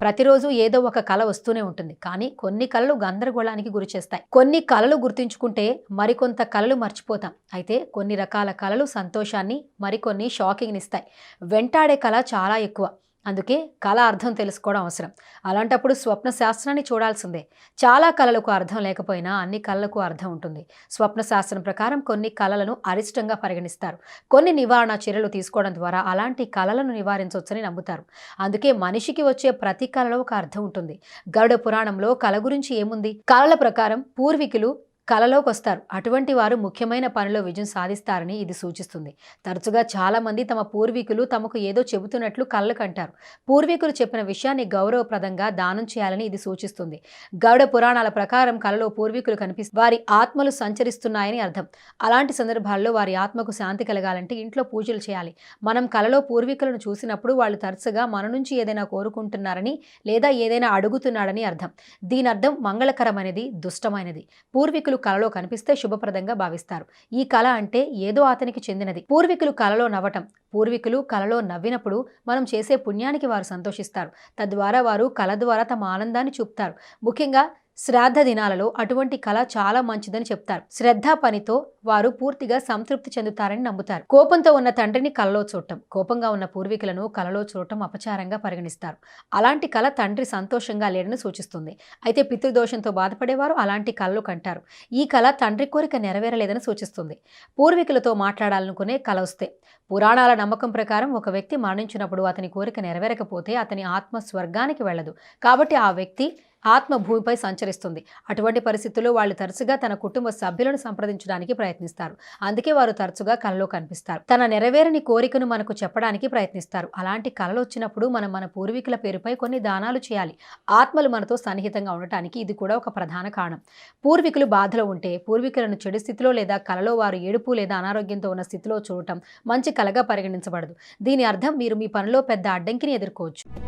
ప్రతిరోజు ఏదో ఒక కళ వస్తూనే ఉంటుంది. కానీ కొన్ని కళలు గందరగోళానికి గురి చేస్తాయి. కొన్ని కళలు గుర్తుంచుకుంటే మరికొంత కళలు మర్చిపోతాం. అయితే కొన్ని రకాల కళలు సంతోషాన్ని మరికొన్ని షాకింగ్ని ఇస్తాయి వెంటాడే కళ చాలా ఎక్కువ. అందుకే కళ అర్థం తెలుసుకోవడం అవసరం. అలాంటప్పుడు స్వప్న శాస్త్రాన్ని చూడాల్సిందే. చాలా కళలకు అర్థం లేకపోయినా అన్ని కళలకు అర్థం ఉంటుంది. స్వప్న శాస్త్రం ప్రకారం కొన్ని కళలను అరిష్టంగా పరిగణిస్తారు. కొన్ని నివారణ చర్యలు తీసుకోవడం ద్వారా అలాంటి కళలను నివారించవచ్చని నమ్ముతారు. అందుకే మనిషికి వచ్చే ప్రతి కళలో ఒక అర్థం ఉంటుంది. గరుడ పురాణంలో కళ గురించి ఏముంది? కళల ప్రకారం పూర్వీకులు కలలోకి వస్తారు అటువంటి వారు ముఖ్యమైన పనిలో విజయం సాధిస్తారని ఇది సూచిస్తుంది. తరచుగా చాలామంది తమ పూర్వీకులు తమకు ఏదో చెబుతున్నట్లు కళ్ళకు కంటారు. పూర్వీకులు చెప్పిన విషయాన్ని గౌరవప్రదంగా దానం చేయాలని ఇది సూచిస్తుంది. గౌడ పురాణాల ప్రకారం కలలో పూర్వీకులు కనిపిస్తే వారి ఆత్మలు సంచరిస్తున్నాయని అర్థం. అలాంటి సందర్భాల్లో వారి ఆత్మకు శాంతి కలగాలంటే ఇంట్లో పూజలు చేయాలి. మనం కలలో పూర్వీకులను చూసినప్పుడు వాళ్ళు తరచుగా మన నుంచి ఏదైనా కోరుకుంటున్నారని లేదా ఏదైనా అడుగుతున్నాడని అర్థం. దీని అర్థం మంగళకరమైనది దుష్టమైనది. పూర్వీకులు కళలో కనిపిస్తే శుభప్రదంగా భావిస్తారు. ఈ కళ అంటే ఏదో అతనికి చెందినది. పూర్వీకులు కలలో నవ్వటం. పూర్వీకులు కలలో నవ్వినప్పుడు మనం చేసే పుణ్యానికి వారు సంతోషిస్తారు. తద్వారా వారు కళ ద్వారా తమ ఆనందాన్ని చూపుతారు. ముఖ్యంగా శ్రాద్ధ దినాలలో అటువంటి కళ చాలా మంచిదని చెప్తారు. శ్రద్ధ పనితో వారు పూర్తిగా సంతృప్తి చెందుతారని నమ్ముతారు. కోపంతో ఉన్న తండ్రిని కలలో చూడటం కోపంగా ఉన్న పూర్వీకులను కలలో చూడటం అపచారంగా పరిగణిస్తారు. అలాంటి కళ తండ్రి సంతోషంగా లేడని సూచిస్తుంది. అయితే పితృదోషంతో బాధపడేవారు అలాంటి కళలు కంటారు. ఈ కళ తండ్రి కోరిక నెరవేరలేదని సూచిస్తుంది. పూర్వీకులతో మాట్లాడాలనుకునే కళ వస్తే పురాణాల నమ్మకం ప్రకారం ఒక వ్యక్తి మరణించినప్పుడు అతని కోరిక నెరవేరకపోతే అతని ఆత్మ స్వర్గానికి వెళ్ళదు. కాబట్టి ఆ వ్యక్తి ఆత్మ భూమిపై సంచరిస్తుంది. అటువంటి పరిస్థితుల్లో వాళ్ళు తరచుగా తన కుటుంబ సభ్యులను సంప్రదించడానికి ప్రయత్నిస్తారు. అందుకే వారు తరచుగా కలలో కనిపిస్తారు. తన నెరవేరని కోరికను మనకు చెప్పడానికి ప్రయత్నిస్తారు. అలాంటి కళలు వచ్చినప్పుడు మనం మన పూర్వీకుల పేరుపై కొన్ని దానాలు చేయాలి. ఆత్మలు మనతో సన్నిహితంగా ఉండటానికి ఇది కూడా ఒక ప్రధాన కారణం. పూర్వీకులు బాధలో ఉంటే పూర్వీకులను చెడు స్థితిలో లేదా కలలో వారు ఏడుపు లేదా అనారోగ్యంతో ఉన్న స్థితిలో చూడటం మంచి కలగా పరిగణించబడదు. దీని అర్థం మీరు మీ పనిలో పెద్ద అడ్డంకిని ఎదుర్కోవచ్చు.